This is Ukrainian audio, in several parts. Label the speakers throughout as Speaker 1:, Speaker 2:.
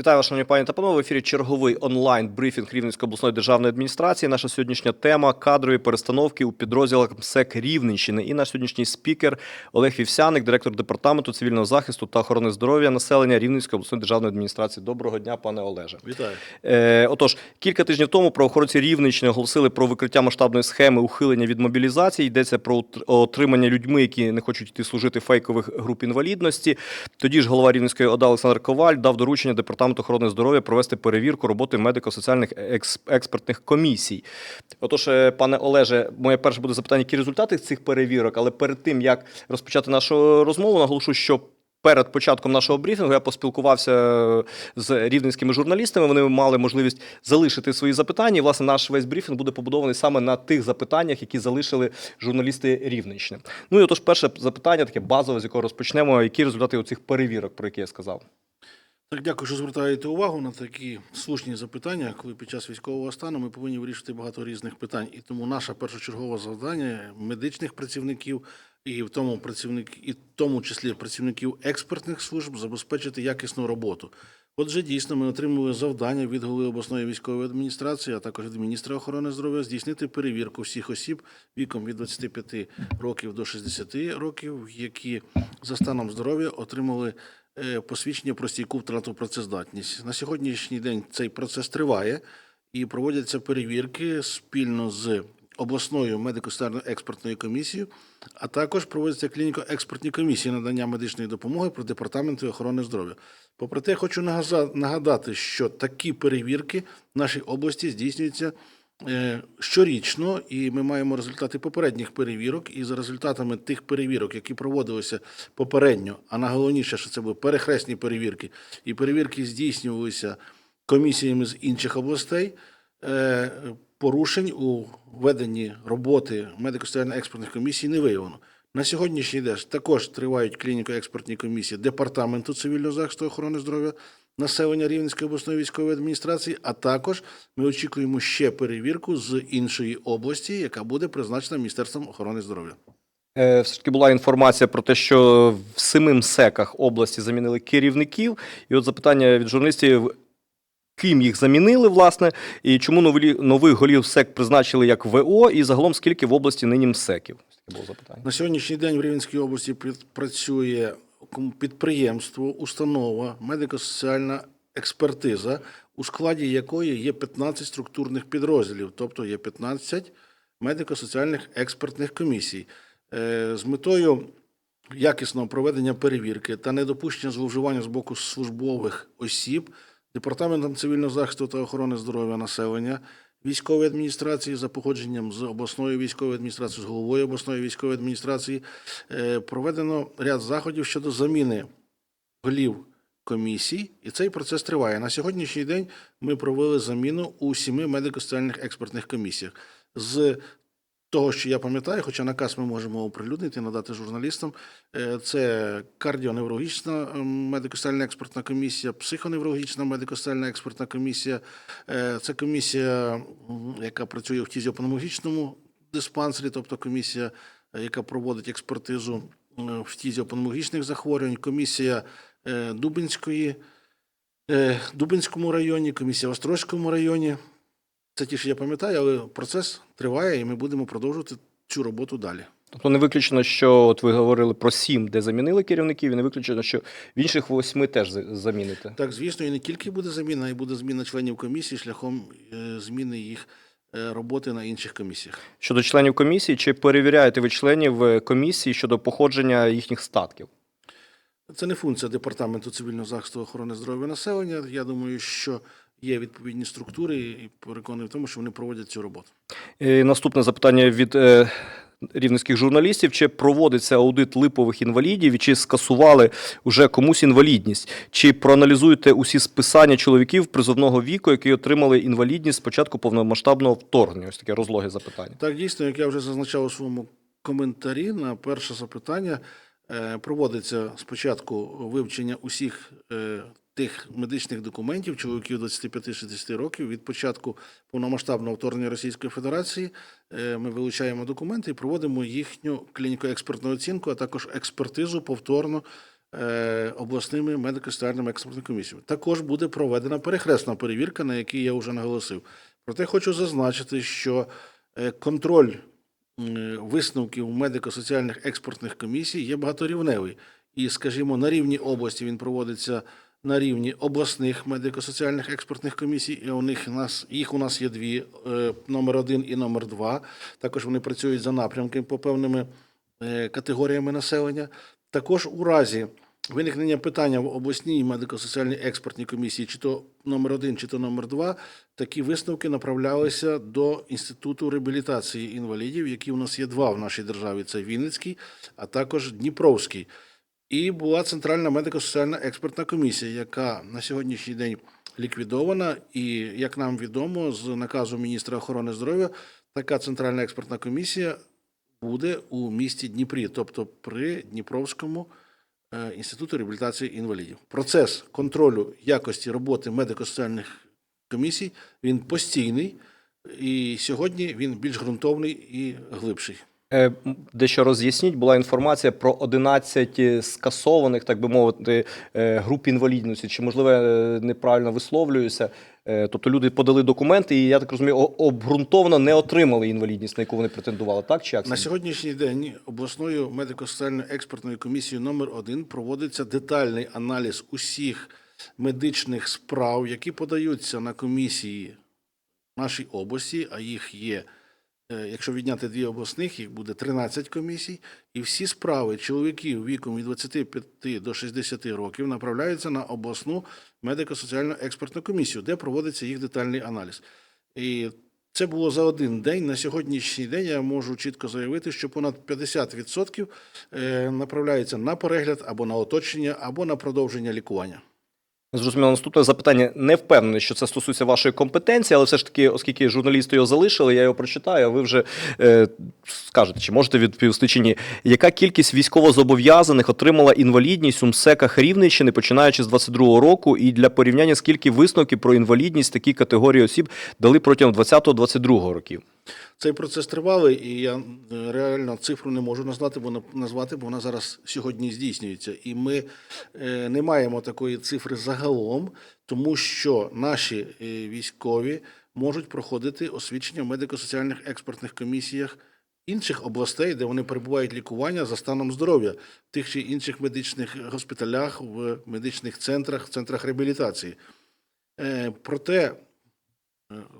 Speaker 1: Вітаю вас, шановні пані та панове. В ефірі черговий онлайн брифінг Рівненської обласної державної адміністрації. Наша сьогоднішня тема кадрові перестановки у підрозділах МСЕК Рівненщини. І наш сьогоднішній спікер Олег Вівсяник, директор департаменту цивільного захисту та охорони здоров'я населення Рівненської обласної державної адміністрації. Доброго дня, пане Олеже.
Speaker 2: Вітаю.
Speaker 1: Е, отож, кілька тижнів тому правоохоронці Рівненщини оголосили про викриття масштабної схеми ухилення від мобілізації. Йдеться про отримання людьми, які не хочуть йти служити фейкових груп інвалідності. Тоді ж голова Рівненської ОДА Олександр Коваль дав доручення департаменту охорони здоров'я провести перевірку роботи медико-соціальних експертних комісій. Отож, е, пане Олеже, моє перше буде запитання, які результати цих перевірок, але перед тим як розпочати нашу розмову, наголошу, що Перед початком нашого брифінгу я поспілкувався е, з рівненськими журналістами. Вони мали можливість залишити свої запитання. І, власне, наш весь брифінг буде побудований саме на тих запитаннях, які залишили журналісти Рівненщини. Ну і отож, перше запитання, таке базове, з якого розпочнемо. Які результати цих перевірок, про які я сказав?
Speaker 2: Так, дякую, що звертаєте увагу на такі слушні запитання, коли під час військового стану ми повинні вирішити багато різних питань. І тому наше першочергове завдання медичних працівників і в тому працівник, і в тому числі працівників експертних служб забезпечити якісну роботу. Отже, дійсно, ми отримали завдання від голови обласної військової адміністрації, а також від міністра охорони здоров'я здійснити перевірку всіх осіб віком від 25 років до 60 років, які за станом здоров'я отримали посвідчення про стійку втрату працездатність. На сьогоднішній день цей процес триває і проводяться перевірки спільно з обласною медико-санітарною експертною комісією, а також проводяться клініко-експертні комісії надання медичної допомоги при департаменті охорони здоров'я. Попри те, хочу нагадати, що такі перевірки в нашій області здійснюються е, щорічно, і ми маємо результати попередніх перевірок. І за результатами тих перевірок, які проводилися попередньо, а найголовніше, що це були перехресні перевірки, і перевірки здійснювалися комісіями з інших областей. е, Порушень у веденні роботи медико-соціальної експертних комісій не виявлено. На сьогоднішній день також тривають клініко-експертні комісії Департаменту цивільного захисту охорони здоров'я населення Рівненської обласної військової адміністрації, а також ми очікуємо ще перевірку з іншої області, яка буде призначена Міністерством охорони здоров'я.
Speaker 1: Е, Все ж таки була інформація про те, що в семи МСЕКах області замінили керівників. І от запитання від журналістів. Ким їх замінили, власне, і чому нові, нових голів СЕК призначили як ВО, і загалом скільки в області нині МСЕКів? Таке було запитання.
Speaker 2: На сьогоднішній день в Рівненській області працює підприємство, установа, медико-соціальна експертиза, у складі якої є 15 структурних підрозділів, тобто є 15 медико-соціальних експертних комісій. Е, З метою якісного проведення перевірки та недопущення зловживання з боку службових осіб Департаментом цивільного захисту та охорони здоров'я населення військової адміністрації за походженням з обласною військовою адміністрацією, з головою обласної військової адміністрації е, проведено ряд заходів щодо заміни голів комісій, і цей процес триває. На сьогоднішній день ми провели заміну у сіми медико-соціальних експертних комісіях. З того, що я пам'ятаю, хоча наказ ми можемо оприлюднити, надати журналістам, е, це кардіоневрологічна медико-соціальна експертна комісія, психоневрологічна медико-соціальна експертна комісія, е, це комісія, яка працює в фтізіопневмологічному диспансері, тобто комісія, е, яка проводить експертизу е, фтізіопневмологічних захворювань, комісія Дубинської, Дубинському районі, комісія в Острозькому районі. Це ті, що я пам'ятаю, але процес триває, і ми будемо продовжувати цю роботу далі.
Speaker 1: Тобто не виключено, що от ви говорили про сім, де замінили керівників, і не виключено, що в інших восьми теж заміните.
Speaker 2: Так, звісно, і не тільки буде заміна, й буде зміна членів комісії шляхом е, зміни їх е, роботи на інших комісіях.
Speaker 1: Щодо членів комісії, чи перевіряєте ви членів е, комісії щодо походження їхніх статків?
Speaker 2: Це не функція департаменту цивільного захисту охорони здоров'я населення. Я думаю, що є відповідні структури і переконаний в тому, що вони проводять цю роботу.
Speaker 1: І наступне запитання від е, рівненських журналістів: чи проводиться аудит липових інвалідів, і чи скасували вже комусь інвалідність? Чи проаналізуєте усі списання чоловіків призовного віку, які отримали інвалідність з початку повномасштабного вторгнення? Ось таке розлоге запитання.
Speaker 2: Так, дійсно, як я вже зазначав у своєму коментарі на перше запитання, е, проводиться спочатку вивчення усіх е, тих медичних документів чоловіків 25-60 років від початку повномасштабного вторгнення Російської Федерації. Е, Ми вилучаємо документи і проводимо їхню клініко-експертну оцінку, а також експертизу повторно е, обласними медико-соціальними експертними комісіями. Також буде проведена перехресна перевірка, на якій я вже наголосив. Проте хочу зазначити, що е, контроль висновків медико-соціальних експертних комісій є багаторівневий. І, скажімо, на рівні області він проводиться на рівні обласних медико-соціальних експертних комісій. І у них нас їх у нас є дві: е, номер один і номер два. Також вони працюють за напрямками по певними е, категоріями населення. Також у разі виникнення питання в обласній медико-соціальній експертній комісії, чи то номер один, чи то номер два, такі висновки направлялися до інституту реабілітації інвалідів, які у нас є два в нашій державі: це Вінницький, а також Дніпровський. І була Центральна медико-соціальна експертна комісія, яка на сьогоднішній день ліквідована. І, як нам відомо, з наказу міністра охорони здоров'я така центральна експертна комісія буде у місті Дніпрі, тобто при Дніпровському е, інституту реабілітації інвалідів. Процес контролю якості роботи медико-соціальних комісій він постійний, і сьогодні він більш ґрунтовний і глибший.
Speaker 1: Е, Дещо роз'ясніть, була інформація про 11 скасованих, так би мовити, е, груп інвалідності. Чи можливо неправильно висловлююся? Е, Тобто люди подали документи, і я так розумію, о- обґрунтовано не отримали інвалідність, на яку вони претендували. Так чи як?
Speaker 2: На сьогоднішній день обласною медико-соціальною експертною комісією номер 1 проводиться детальний аналіз усіх медичних справ, які подаються на комісії нашій області, а їх є. Е, Якщо відняти дві обласних, їх буде 13 комісій, і всі справи чоловіків віком від 25 до 60 років направляються на обласну медико-соціальну експертну комісію, де проводиться їх детальний аналіз. І це було за один день. На сьогоднішній день я можу чітко заявити, що понад 50% е, направляється на перегляд або на оточення, або на продовження лікування.
Speaker 1: Зрозуміло, наступне запитання. Не впевнений, що це стосується вашої компетенції, але все ж таки, оскільки журналісти його залишили, я його прочитаю. а Ви вже е, скажете, чи можете відповісти чи ні. Яка кількість військовозобов'язаних отримала інвалідність у МСЕКах Рівненщини, починаючи з 22-го року, і для порівняння скільки висновків про інвалідність такій категорії осіб дали протягом 20-22 років?
Speaker 2: Цей процес тривалий, і я реально цифру не можу назвати, бо назвати, бо вона зараз сьогодні здійснюється. І ми е, не маємо такої цифри загалом, тому що наші е, військові можуть проходити освідчення в медико-соціальних експертних комісіях інших областей, де вони перебувають лікування за станом здоров'я в тих чи інших медичних госпіталях, в медичних центрах, центрах реабілітації. Е, Проте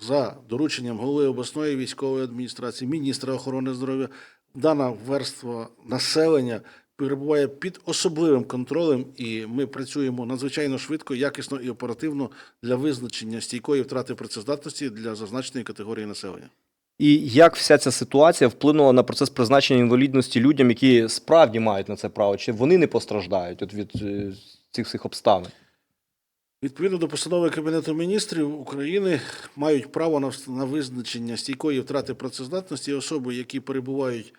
Speaker 2: за дорученням голови обласної військової адміністрації, міністра охорони здоров'я, дана верства населення перебуває під особливим контролем, і ми працюємо надзвичайно швидко, якісно і оперативно для визначення стійкої втрати працездатності для зазначеної категорії населення.
Speaker 1: І як вся ця ситуація вплинула на процес призначення інвалідності людям, які справді мають на це право, чи вони не постраждають від е, цих всіх обставин?
Speaker 2: Відповідно до постанови Кабінету міністрів України мають право на, на визначення стійкої втрати працездатності особи, які перебувають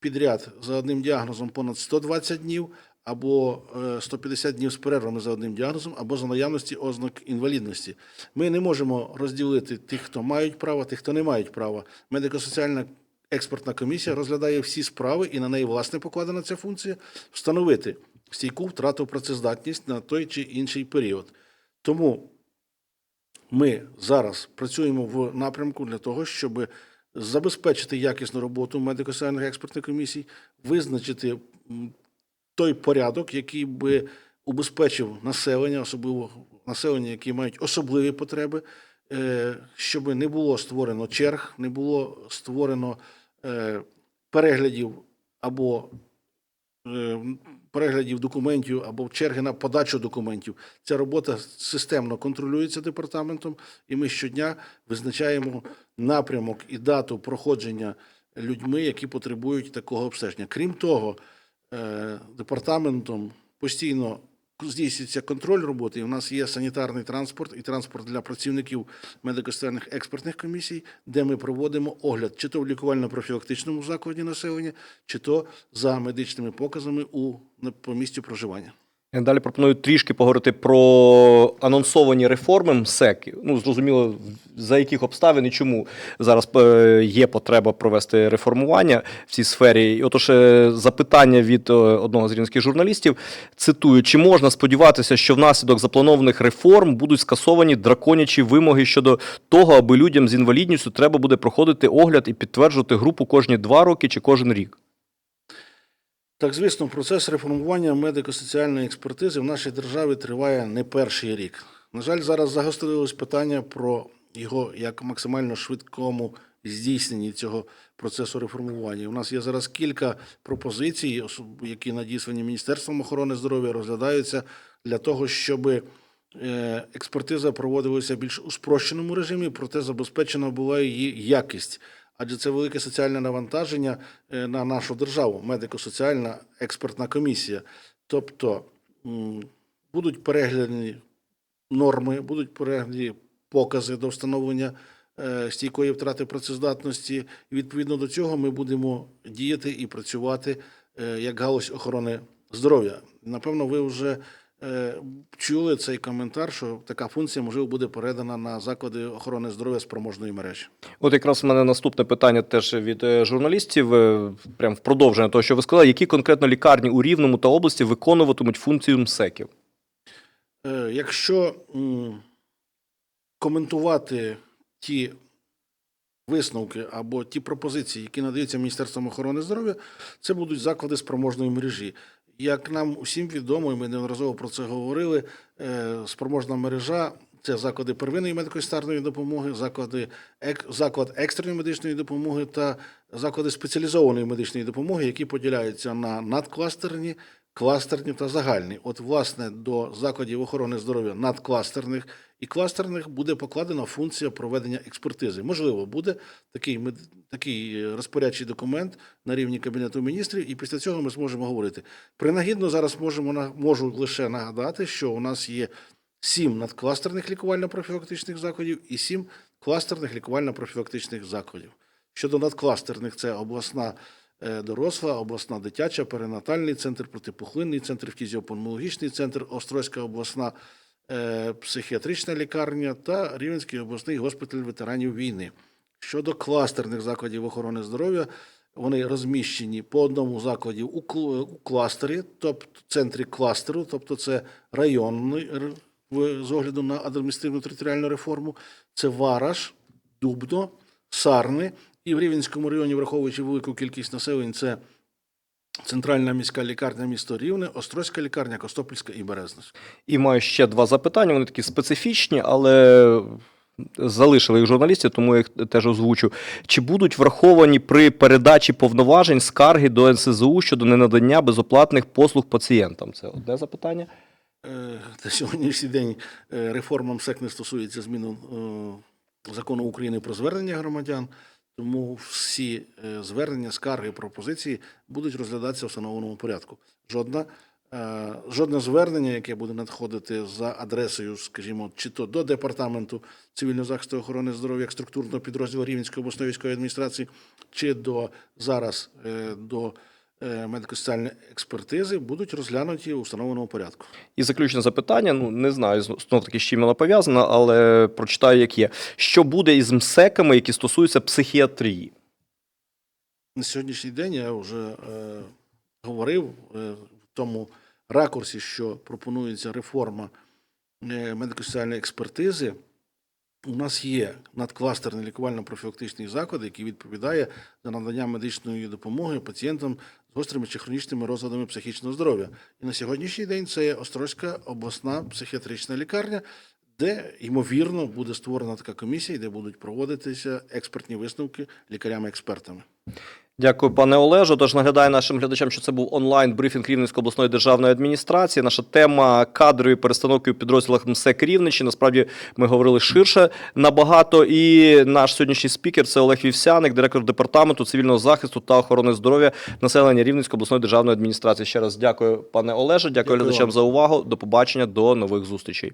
Speaker 2: підряд за одним діагнозом понад 120 днів, або е, 150 днів з перервами за одним діагнозом, або за наявності ознак інвалідності. Ми не можемо розділити тих, хто мають право, тих, хто не мають права. Медико-соціальна експертна комісія розглядає всі справи, і на неї власне покладена ця функція встановити стійку втрату працездатність на той чи інший період. Тому ми зараз працюємо в напрямку для того, щоб забезпечити якісну роботу медико-соціальних експертних комісій, визначити той порядок, який би убезпечив населення, особливо населення, які мають особливі потреби, е, щоб не було створено черг, не було створено е, переглядів або е, переглядів документів або черги на подачу документів. Ця робота системно контролюється департаментом, і ми щодня визначаємо напрямок і дату проходження людьми, які потребують такого обстеження. Крім того, е, департаментом постійно здійснюється контроль роботи. І у нас є санітарний транспорт і транспорт для працівників медико-соціальних експертних комісій, де ми проводимо огляд чи то в лікувально-профілактичному закладі населення, чи то за медичними показами у по проживання.
Speaker 1: Далі пропоную трішки поговорити про анонсовані реформи МСЕК. Ну, зрозуміло, за яких обставин і чому зараз е, є потреба провести реформування в цій сфері. І отож, е, запитання від е, одного з рівненських журналістів. Цитую: чи можна сподіватися, що внаслідок запланованих реформ будуть скасовані драконячі вимоги щодо того, аби людям з інвалідністю треба буде проходити огляд і підтверджувати групу кожні два роки чи кожен рік?
Speaker 2: Так, звісно, процес реформування медико-соціальної експертизи в нашій державі триває не перший рік. На жаль, зараз загострилось питання про його як максимально швидкому здійсненні цього процесу реформування. У нас є зараз кілька пропозицій, які надіслані Міністерством охорони здоров'я, розглядаються для того, щоб е, експертиза проводилася більш у спрощеному режимі, проте забезпечена була її якість. Адже це велике соціальне навантаження е, на нашу державу, медико-соціальна експертна комісія. Тобто будуть переглядані норми, будуть переглядані покази до встановлення е, стійкої втрати працездатності. І відповідно до цього ми будемо діяти і працювати е, як галузь охорони здоров'я. Напевно, ви вже чули цей коментар, що така функція можливо буде передана на заклади охорони здоров'я спроможної мережі.
Speaker 1: От якраз в мене наступне питання теж від е, журналістів, е, прям в продовження того, що ви сказали, які конкретно лікарні у Рівному та області виконуватимуть функцію МСЕКів?
Speaker 2: Е, Якщо коментувати ті висновки або ті пропозиції, які надаються Міністерством охорони здоров'я, це будуть заклади спроможної мережі. Як нам усім відомо, і ми неодноразово про це говорили, е, спроможна мережа це заклади первинної медико-старної допомоги, заклади заклад екстреної медичної допомоги та заклади спеціалізованої медичної допомоги, які поділяються на надкластерні, кластерні та загальні. От, власне, до закладів охорони здоров'я надкластерних і кластерних буде покладена функція проведення експертизи. Можливо, буде такий, такий е, розпорядчий документ на рівні Кабінету міністрів, і після цього ми зможемо говорити. Принагідно зараз можемо можу лише нагадати, що у нас є сім надкластерних лікувально-профілактичних закладів і сім кластерних лікувально-профілактичних закладів. Щодо надкластерних, це обласна е, доросла, обласна дитяча, перинатальний центр, протипухлинний центр, фтізіопульмологічний центр, Острозька обласна психіатрична лікарня та Рівненський обласний госпіталь ветеранів війни. Щодо кластерних закладів охорони здоров'я, вони розміщені по одному закладі у, кластері, тобто центрі кластеру, тобто це районний з огляду на адміністративну територіальну реформу. Це Вараш, Дубно, Сарни. І в Рівненському районі, враховуючи велику кількість населення, це центральна міська лікарня місто Рівне, Острозька лікарня, Костопільська і Березницька.
Speaker 1: І маю ще два запитання. Вони такі специфічні, але залишили їх журналістів, тому я їх теж озвучу. Чи будуть враховані при передачі повноважень скарги до НСЗУ щодо ненадання безоплатних послуг пацієнтам? Це одне запитання.
Speaker 2: Е, На сьогоднішній день е, реформа МСЕК не стосується зміни е, закону України про звернення громадян, тому всі е, звернення, скарги, пропозиції будуть розглядатися в встановленому порядку. Жодна, е, жодне звернення, яке буде надходити за адресою, скажімо, чи то до департаменту цивільного захисту охорони здоров'я як структурного підрозділу Рівненської обласної військової адміністрації, чи до зараз е, до е, медико-соціальної експертизи, будуть розглянуті у встановленому порядку.
Speaker 1: І заключне запитання. Ну не знаю знов таки з чим воно пов'язано, але прочитаю, як є. Що буде із МСЕКами, які стосуються психіатрії?
Speaker 2: На сьогоднішній день я вже е, говорив е, в тому ракурсі, що пропонується реформа е, медико-соціальної експертизи. У нас є надкластерний лікувально-профілактичний заклад, який відповідає за надання медичної допомоги пацієнтам з гострими чи хронічними розладами психічного здоров'я. І на сьогоднішній день це є Острозька обласна психіатрична лікарня, де ймовірно буде створена така комісія, де будуть проводитися експертні висновки лікарями-експертами.
Speaker 1: Дякую, пане Олежо. Тож нагадаю нашим глядачам, що це був онлайн брифінг Рівненської обласної державної адміністрації. Наша тема кадрові перестановки у підрозділах МСЕК Рівненщини. Насправді ми говорили ширше набагато. І наш сьогоднішній спікер це Олег Вівсяник, директор департаменту цивільного захисту та охорони здоров'я населення Рівненської обласної державної адміністрації. Ще раз дякую, пане Олеже. Дякую,
Speaker 2: Дякую
Speaker 1: глядачам
Speaker 2: вам.
Speaker 1: за увагу. До побачення, до нових зустрічей.